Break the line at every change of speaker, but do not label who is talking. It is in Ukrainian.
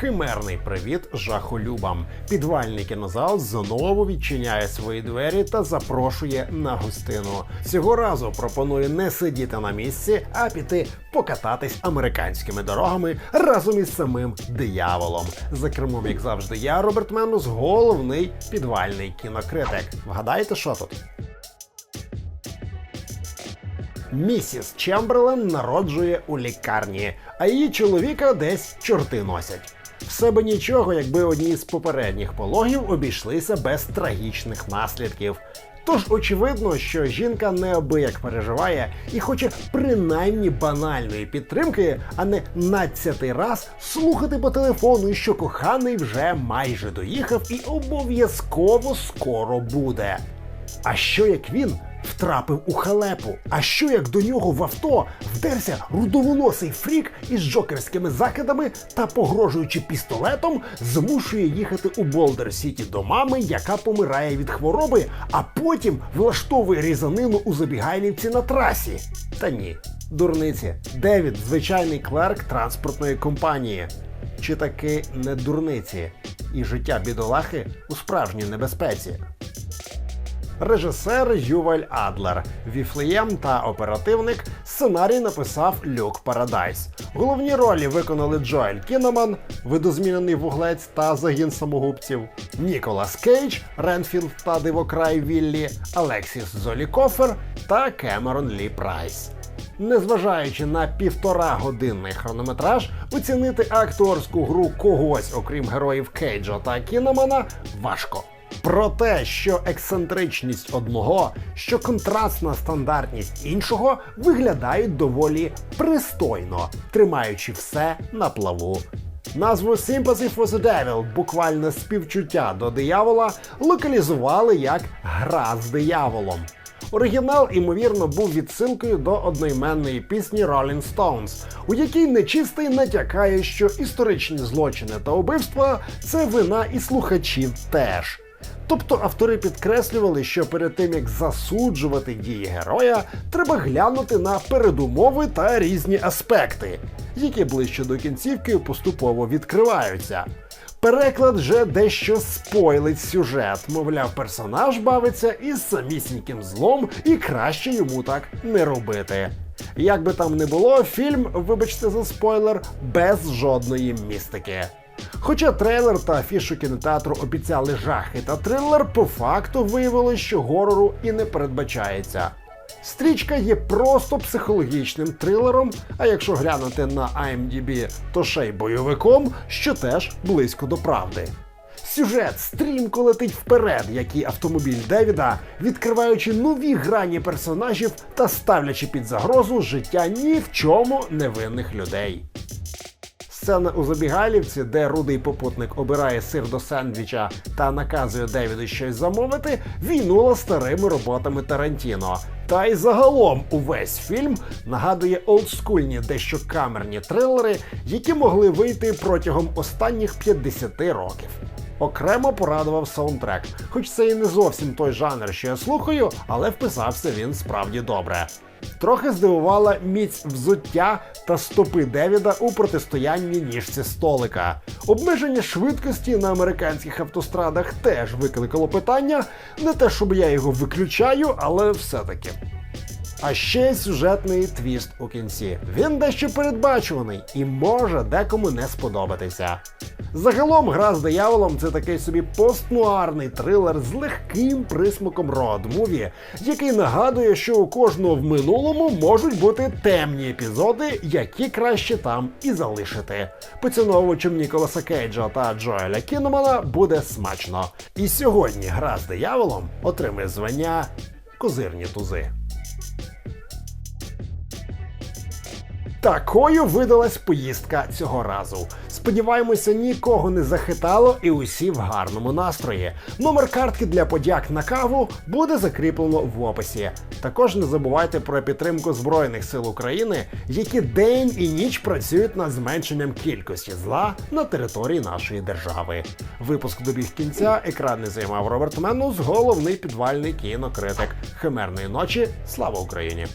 Химерний привіт жахолюбам. Підвальний кінозал знову відчиняє свої двері та запрошує на гостину. Цього разу пропонує не сидіти на місці, а піти покататись американськими дорогами разом із самим дияволом. За кермом, як завжди, я, Роберт Менус, головний підвальний кінокритик. Вгадаєте, що тут? Місіс Чемберлен народжує у лікарні, а її чоловіка десь чорти носять. Все би нічого, якби одні з попередніх пологів обійшлися без трагічних наслідків. Тож очевидно, що жінка неабияк переживає і хоче принаймні банальної підтримки, а не надцятий раз слухати по телефону, що коханий вже майже доїхав і обов'язково скоро буде. А що як він втрапив у халепу? А що як до нього в авто вдерся рудоволосий фрік із джокерськими закидами та, погрожуючи пістолетом, змушує їхати у Болдер Сіті до мами, яка помирає від хвороби, а потім влаштовує різанину у забігайлівці на трасі? Та ні, дурниці. Девід звичайний клерк транспортної компанії. Чи таки не дурниці? І життя бідолахи у справжній небезпеці. Режисер Юваль Адлер, Віфлеєм та оперативник. Сценарій написав Люк Парадайс. Головні ролі виконали Джоель Кіноман, видозмінений вуглець та загін самогубців, Ніколас Кейдж, Ренфілд та Дивокрай Віллі, Алексіс Золікофер та Кемерон Лі Прайс. Незважаючи на півтора годинний хронометраж, оцінити акторську гру когось, окрім героїв Кейджа та Кіномана, важко. Про те, що ексцентричність одного, що контрастна стандартність іншого виглядають доволі пристойно, тримаючи все на плаву. Назву Sympathy for the Devil, буквально співчуття до диявола, локалізували як гра з дияволом. Оригінал, ймовірно, був відсилкою до одноіменної пісні Rolling Stones, у якій нечистий натякає, що історичні злочини та убивства це вина і слухачів теж. Тобто автори підкреслювали, що перед тим як засуджувати дії героя, треба глянути на передумови та різні аспекти, які ближче до кінцівки поступово відкриваються. Переклад же дещо спойлить сюжет, мовляв, персонаж бавиться із самісіньким злом і краще йому так не робити. Як би там не було, фільм, вибачте за спойлер, без жодної містики. Хоча трейлер та афішу кінотеатру обіцяли жахи та трилер, по факту виявилось, що горору і не передбачається. Стрічка є просто психологічним трилером, а якщо глянути на IMDb, то ще й бойовиком, що теж близько до правди. Сюжет стрімко летить вперед, як і автомобіль Девіда, відкриваючи нові грані персонажів та ставлячи під загрозу життя ні в чому невинних людей. Сцена у забігайлівці, де рудий попутник обирає сир до сендвіча та наказує Девіду щось замовити, війнула старими роботами Тарантіно. Та й загалом увесь фільм нагадує олдскульні дещо камерні трилери, які могли вийти протягом останніх 50 років. Окремо порадував саундтрек, хоч це і не зовсім той жанр, що я слухаю, але вписався він справді добре. Трохи здивувала міць взуття та стопи Девіда у протистоянні ніжці столика. Обмеження швидкості на американських автострадах теж викликало питання. Не те, щоб я його виключаю, але все-таки. А ще сюжетний твіст у кінці. Він дещо передбачуваний і може декому не сподобатися. Загалом гра з дияволом це такий собі постнуарний трилер з легким присмаком роад-муві, який нагадує, що у кожного в минулому можуть бути темні епізоди, які краще там і залишити. Поціновувачем Ніколаса Кейджа та Джоеля Кіномана буде смачно. І сьогодні гра з дияволом отримає звання Козирні тузи. Такою видалась поїздка цього разу. Сподіваємося, нікого не захитало і усі в гарному настрої. Номер картки для подяк на каву буде закріплено в описі. Також не забувайте про підтримку Збройних сил України, які день і ніч працюють над зменшенням кількості зла на території нашої держави. Випуск добіг кінця. Екран не займав Роберт Менус, головний підвальний кінокритик. Химерної ночі. Слава Україні!